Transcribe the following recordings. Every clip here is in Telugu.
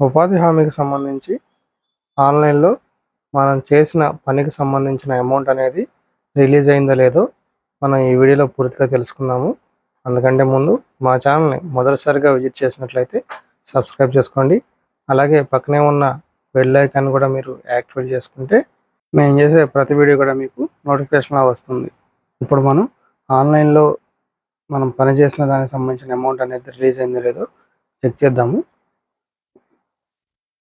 ఉపాధి హామీకి సంబంధించి ఆన్లైన్లో మనం చేసిన పనికి సంబంధించిన అమౌంట్ అనేది రిలీజ్ అయిందో లేదో మనం ఈ వీడియోలో పూర్తిగా తెలుసుకుందాము. అందుకంటే ముందు మా ఛానల్ని మొదటిసారిగా విజిట్ చేసినట్లయితే సబ్స్క్రైబ్ చేసుకోండి. అలాగే పక్కనే ఉన్న బెల్ ఐకాన్ కూడా మీరు యాక్టివేట్ చేసుకుంటే మేము చేసే ప్రతి వీడియో కూడా మీకు నోటిఫికేషన్లా వస్తుంది. ఇప్పుడు మనం ఆన్లైన్లో మనం పని చేసిన దానికి సంబంధించిన అమౌంట్ అనేది రిలీజ్ అయిందో లేదో చెక్ చేద్దాము.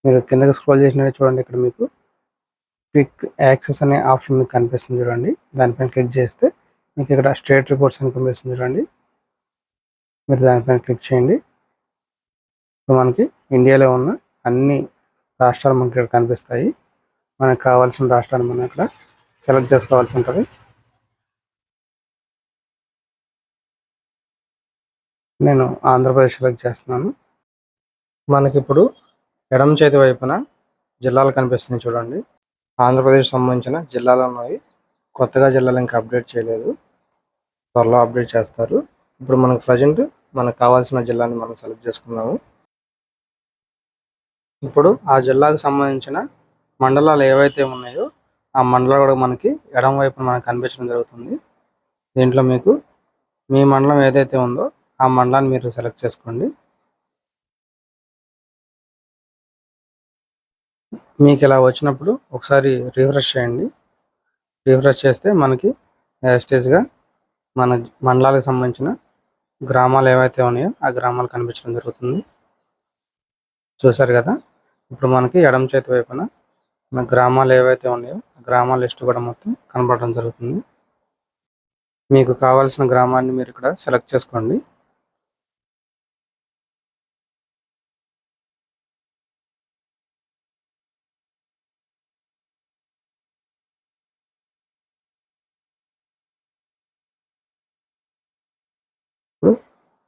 మీరు కిందకి స్క్రోల్ చేసినట్టు చూడండి ఇక్కడ మీకు క్విక్ యాక్సెస్ అనే ఆప్షన్ మీకు కనిపిస్తుంది చూడండి. దానిపైన క్లిక్ చేస్తే మీకు ఇక్కడ స్టేట్ రిపోర్ట్స్ అని కనిపిస్తుంది చూడండి. మీరు దానిపైన క్లిక్ చేయండి. ఇప్పుడు మనకి ఇండియాలో ఉన్న అన్ని రాష్ట్రాలు మనకి ఇక్కడ కనిపిస్తాయి. మనకు కావాల్సిన రాష్ట్రాన్ని మనం ఇక్కడ సెలెక్ట్ చేసుకోవాల్సి ఉంటుంది. నేను ఆంధ్రప్రదేశ్ సెలెక్ట్ చేస్తున్నాను. మనకిప్పుడు ఎడమ చేతి వైపున జిల్లాలు కనిపిస్తున్నాయి చూడండి. ఆంధ్రప్రదేశ్ సంబంధించిన జిల్లాలు ఉన్నాయి. కొత్తగా జిల్లాలు ఇంకా అప్డేట్ చేయలేదు. త్వరలో అప్డేట్ చేస్తారు. ఇప్పుడు మనకు ప్రజెంట్ మనకు కావాల్సిన జిల్లాని మనం సెలెక్ట్ చేసుకున్నాము. ఇప్పుడు ఆ జిల్లాకు సంబంధించిన మండలాలు ఏవైతే ఉన్నాయో ఆ మండలాలు కూడా మనకి ఎడం వైపున మనకు కనిపించడం జరుగుతుంది. దీంట్లో మీకు మీ మండలం ఏదైతే ఉందో ఆ మండలాన్ని మీరు సెలెక్ట్ చేసుకోండి. మీకు ఇలా వచ్చినప్పుడు ఒకసారి రిఫ్రెష్ చేయండి. రిఫ్రెష్ చేస్తే మనకి యాస్టేజ్గా మన మండలాలకు సంబంధించిన గ్రామాలు ఏవైతే ఉన్నాయో ఆ గ్రామాలు కనిపించడం జరుగుతుంది. చూసారు కదా? ఇప్పుడు మనకి ఎడమ చేతి వైపున మన గ్రామాలు ఏవైతే ఉన్నాయో ఆ గ్రామాల లిస్ట్ కూడా మొత్తం కనపడడం జరుగుతుంది. మీకు కావాల్సిన గ్రామాన్ని మీరు ఇక్కడ సెలెక్ట్ చేసుకోండి.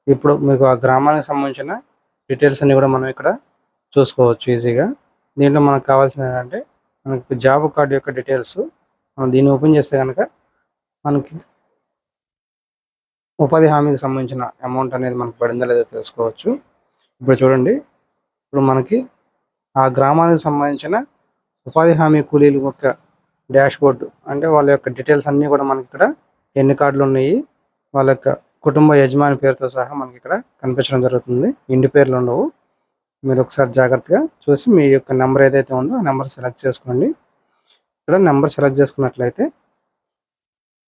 ఇప్పుడు మీకు ఆ గ్రామానికి సంబంధించిన డీటెయిల్స్ అన్ని కూడా మనం ఇక్కడ చూసుకోవచ్చు ఈజీగా. దీంట్లో మనకు కావాల్సిన ఏంటంటే మనకు జాబ్ కార్డు యొక్క డీటెయిల్స్ మనం దీన్ని ఓపెన్ చేస్తే కనుక మనకి ఉపాధి హామీకి సంబంధించిన అమౌంట్ అనేది మనకు పడిందా లేదో తెలుసుకోవచ్చు. ఇప్పుడు చూడండి ఇప్పుడు మనకి ఆ గ్రామానికి సంబంధించిన ఉపాధి హామీ కూలీల యొక్క డాష్ బోర్డు అంటే వాళ్ళ యొక్క డీటెయిల్స్ అన్నీ కూడా మనకి ఇక్కడ ఎన్ని కార్డులు ఉన్నాయి వాళ్ళ యొక్క కుటుంబ యజమాని పేరుతో సహా మనకి ఇక్కడ కనిపించడం జరుగుతుంది. ఇంటి పేర్లు ఉండవు. మీరు ఒకసారి జాగ్రత్తగా చూసి మీ యొక్క నెంబర్ ఏదైతే ఉందో ఆ నెంబర్ సెలెక్ట్ చేసుకోండి. ఇక్కడ నెంబర్ సెలెక్ట్ చేసుకున్నట్లయితే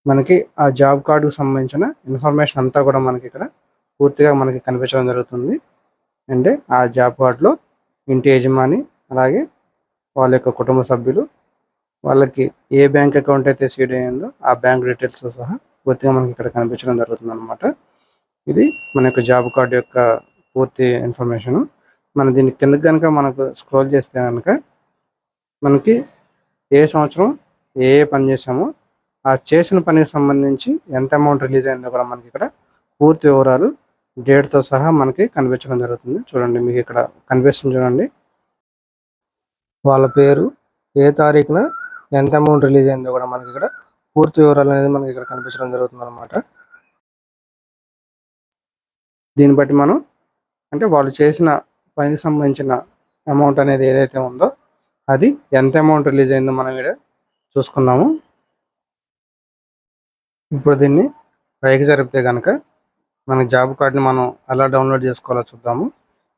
మనకి ఆ జాబ్ కార్డుకు సంబంధించిన ఇన్ఫర్మేషన్ అంతా కూడా మనకి ఇక్కడ పూర్తిగా మనకి కనిపించడం జరుగుతుంది. అంటే ఆ జాబ్ కార్డులో ఇంటి యజమాని అలాగే వాళ్ళ యొక్క కుటుంబ సభ్యులు వాళ్ళకి ఏ బ్యాంక్ అకౌంట్ అయితే సీడ్ అయ్యిందో ఆ బ్యాంక్ డీటెయిల్స్ సహా పూర్తిగా మనకి ఇక్కడ కనిపించడం జరుగుతుంది అనమాట ఇది మన యొక్క జాబ్ కార్డు యొక్క పూర్తి ఇన్ఫర్మేషన్. మన దీని కిందకి కనుక మనకు స్క్రోల్ చేస్తే కనుక మనకి ఏ సంవత్సరం ఏ ఏ పని చేసామో ఆ చేసిన పనికి సంబంధించి ఎంత అమౌంట్ రిలీజ్ అయిందో కూడా మనకి ఇక్కడ పూర్తి వివరాలు డేట్తో సహా మనకి కనిపించడం జరుగుతుంది. చూడండి మీకు ఇక్కడ కనిపిస్తుంది చూడండి. వాళ్ళ పేరు ఏ తారీఖున ఎంత అమౌంట్ రిలీజ్ అయిందో కూడా మనకి ఇక్కడ పూర్తి వివరాలు అనేది మనకి ఇక్కడ కనిపించడం జరుగుతుంది అనమాట దీన్ని బట్టి మనం అంటే వాళ్ళు చేసిన పనికి సంబంధించిన అమౌంట్ అనేది ఏదైతే ఉందో అది ఎంత అమౌంట్ రిలీజ్ అయిందో మనం ఇక్కడ చూసుకున్నాము. ఇప్పుడు దీన్ని పైకి జరిపితే కనుక మన జాబ్ కార్డ్ని మనం ఎలా డౌన్లోడ్ చేసుకోవాలో చూద్దాము.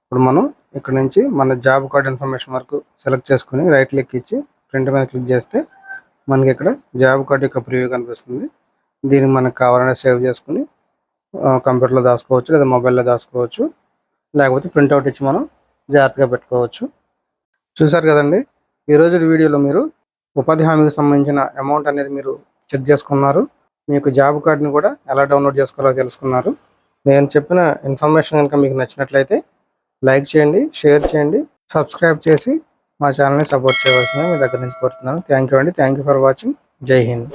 ఇప్పుడు మనం ఇక్కడ నుంచి మన జాబ్ కార్డ్ ఇన్ఫర్మేషన్ వరకు సెలెక్ట్ చేసుకుని రైట్ క్లిక్ ఇచ్చి ప్రింట్ మీద క్లిక్ చేస్తే మనకి ఇక్కడ జాబ్ కార్డు యొక్క ప్రివ్యూ కనిపిస్తుంది. దీన్ని మనకు కావాలంటే సేవ్ చేసుకుని కంప్యూటర్లో దాచుకోవచ్చు లేదా మొబైల్లో దాచుకోవచ్చు లేకపోతే ప్రింట్అవుట్ ఇచ్చి మనం జాగ్రత్తగా పెట్టుకోవచ్చు. చూసారు కదండి ఈరోజు వీడియోలో మీరు ఉపాధి హామీకి సంబంధించిన అమౌంట్ అనేది మీరు చెక్ చేసుకున్నారు. మీకు జాబ్ కార్డ్ని కూడా ఎలా డౌన్లోడ్ చేసుకోవాలో తెలుసుకున్నారు. నేను చెప్పిన ఇన్ఫర్మేషన్ కనుక మీకు నచ్చినట్లయితే లైక్ చేయండి షేర్ చేయండి సబ్స్క్రైబ్ చేసి మా ఛానల్ని సపోర్ట్ చేయవలసిందిగా మీ దగ్గర నుంచి కోరుతున్నాను. థ్యాంక్ యూ అండి. Thank you for watching Jai Hind.